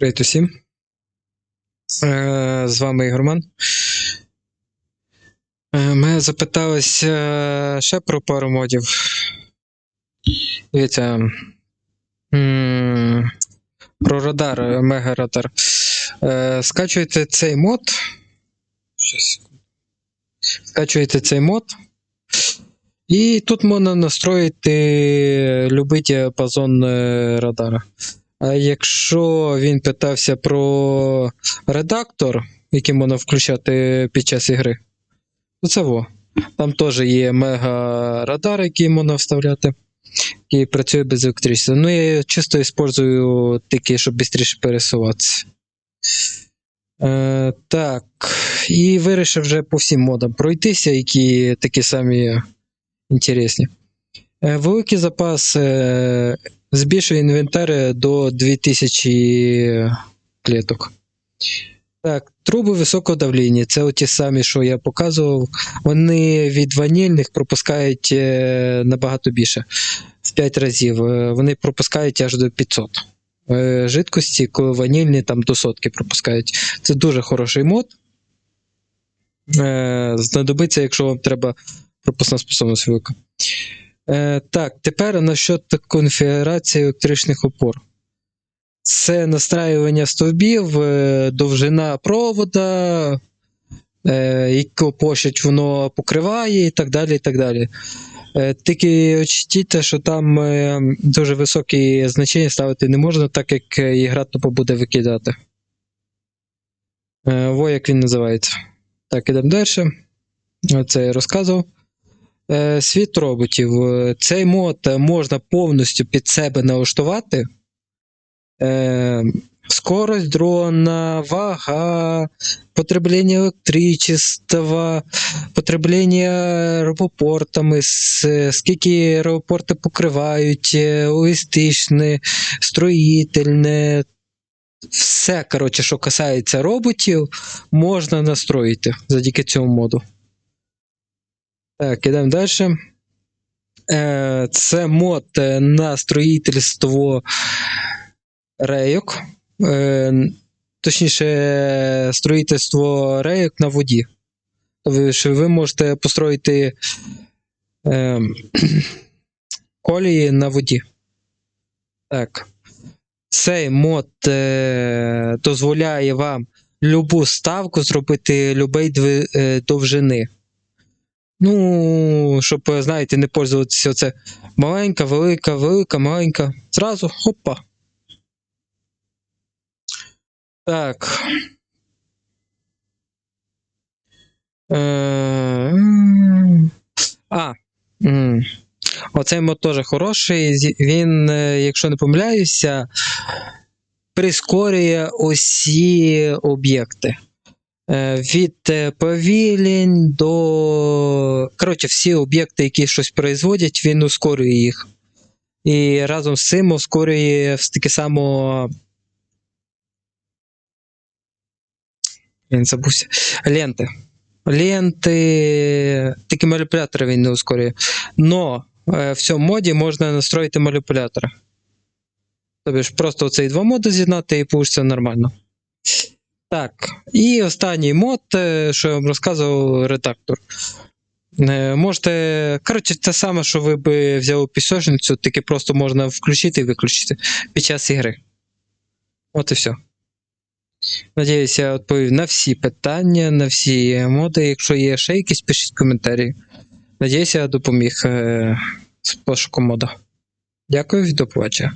Привіт усім. Е, З вами Ігорман. Е, Мене запиталось е, ще про пару модів. Дивіться. Про радар, е, мега-радар. Скачуєте цей мод. Скачуєте цей мод. І тут можна настроїти любий діапазон радара. А якщо він питався про редактор, який можна включати під час ігри, то це во. Там теж є мега-радар, який можна вставляти, який працює без електричества. Ну, я чисто використовую тільки, щоб швидше пересуватися. Е, так. І вирішив вже по всім модам пройтися, які такі самі інтересні. Е, великий запас збільшує інвентар до 2000 клеток. Так, труби високого давління. Це ті самі, що я показував. Вони від ванільних пропускають е, набагато більше, в 5 разів. Е, Вони пропускають аж до 500. Е, Жидкості, коли ванільні там до сотки пропускають. Це дуже хороший мод. Знадобиться, якщо вам треба пропускна способність велика. Е, так, тепер насчет конфігурації електричних опор. Це настраювання стовбів, е, довжина провода, е, яку площадь воно покриває, і так далі. і так далі. Тільки очтіть, що там дуже високі значення ставити не можна, так як ігра тупо буде викидати. Е, во як він називається. Так, ідемо далі. Це я розказував. Е, Світ роботів. Е, Цей мод можна повністю під себе налаштувати. Е, Скорость дрона, вага, потреблення електричества, потреблення аеропортами, скільки аеропорти покривають, логістичне, строїтельне. Все, коротше, що касається роботів, можна настроїти завдяки цьому моду. Так, ідемо далі. Е, Це мод е, на строїтельство рейок. Е, Точніше, строїтельство рейок на воді. Тобто, ви можете построїти колії на воді. Так. Цей мод дозволяє вам любу ставку зробити любої довжини. Ну, щоб, знаєте, не пользуватися оце маленька, велика, велика, маленька. Зразу хопа. Так. Е. А. Оцей мод теж хороший. Він, е, якщо не помиляюся, прискорює усі об'єкти. Е, Від е, повілень до. Коротше, всі об'єкти, які щось производять, він ускорює їх. І разом з цим ускорює таке само. Він забувся. Ленти. Ленти. Тільки маніпулятори він не ускорює. Но е, в цьому моді можна настроїти маніпулятори. Тобто просто цей два моди з'єднати і получиться нормально. Так, і останній мод, е, що я вам розказував, редактор. Е, Можете. Коротше, те саме, що ви би взяли пісочницю, тільки просто можна включити і виключити під час ігри. От і все. Надіюсь, я відповів на всі питання, на всі моди. Якщо є ще якісь, пишіть коментарі. Надіюсь, я допоміг е, з пошуком мода. Дякую, до побачення.